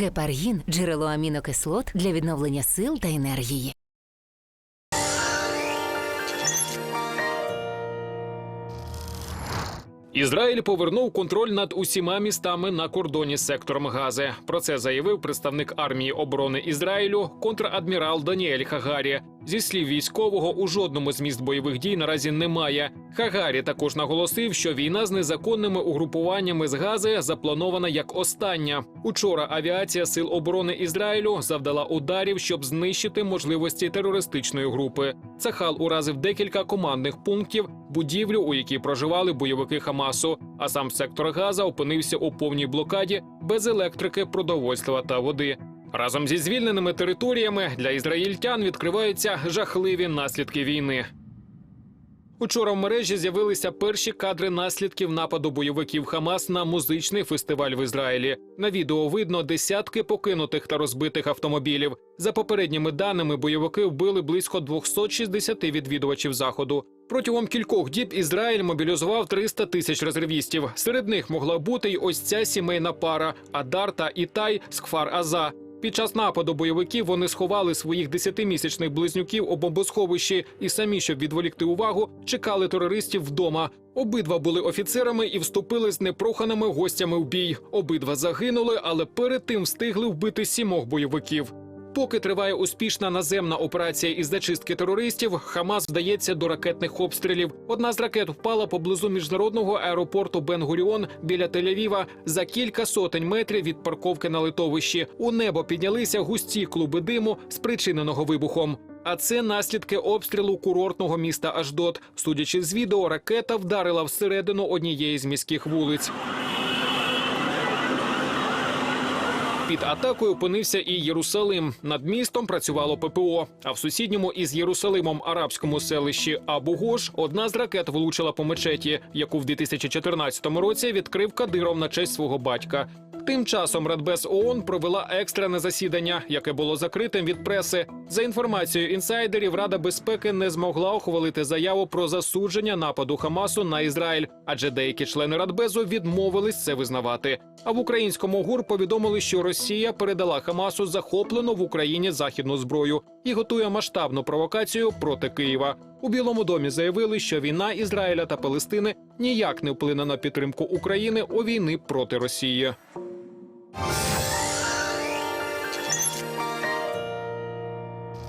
Гепаргін джерело амінокислот для відновлення сил та енергії. Ізраїль повернув контроль над усіма містами на кордоні з сектором Гази. Про це заявив представник армії оборони Ізраїлю контрадмірал Даніель Хагарі. Зі слів військового, у жодному з міст бойових дій наразі немає. Хагарі також наголосив, що війна з незаконними угрупуваннями з Гази запланована як остання. Учора авіація сил оборони Ізраїлю завдала ударів, щоб знищити можливості терористичної групи. Цахал уразив декілька командних пунктів, будівлю, у якій проживали бойовики Хамасу. А сам сектор Газа опинився у повній блокаді без електрики, продовольства та води. Разом зі звільненими територіями для ізраїльтян відкриваються жахливі наслідки війни. Учора в мережі з'явилися перші кадри наслідків нападу бойовиків Хамас на музичний фестиваль в Ізраїлі. На відео видно десятки покинутих та розбитих автомобілів. За попередніми даними, бойовики вбили близько 260 відвідувачів заходу. Протягом кількох діб Ізраїль мобілізував 300 тисяч резервістів. Серед них могла бути й ось ця сімейна пара Адар та Ітай з Кфар Аза. Під час нападу бойовиків вони сховали своїх десятимісячних близнюків у бомбосховищі і самі, щоб відволікти увагу, чекали терористів вдома. Обидва були офіцерами і вступили з непроханими гостями в бій. Обидва загинули, але перед тим встигли вбити сімох бойовиків. Поки триває успішна наземна операція із зачистки терористів, Хамас вдається до ракетних обстрілів. Одна з ракет впала поблизу міжнародного аеропорту Бен-Гуріон біля Тель-Авіва за кілька сотень метрів від парковки на литовищі. У небо піднялися густі клуби диму, спричиненого вибухом. А це наслідки обстрілу курортного міста Аждот. Судячи з відео, ракета вдарила всередину однієї з міських вулиць. Під атакою опинився і Єрусалим. Над містом працювало ППО. А в сусідньому із Єрусалимом арабському селищі Абу-Гош одна з ракет влучила по мечеті, яку в 2014 році відкрив Кадиров на честь свого батька. Тим часом Радбез ООН провела екстрене засідання, яке було закритим від преси. За інформацією інсайдерів, Рада безпеки не змогла ухвалити заяву про засудження нападу Хамасу на Ізраїль, адже деякі члени Радбезу відмовились це визнавати. А в українському ГУР повідомили, що Росія передала Хамасу захоплену в Україні західну зброю і готує масштабну провокацію проти Києва. У Білому домі заявили, що війна Ізраїля та Палестини ніяк не вплине на підтримку України у війни проти Росії.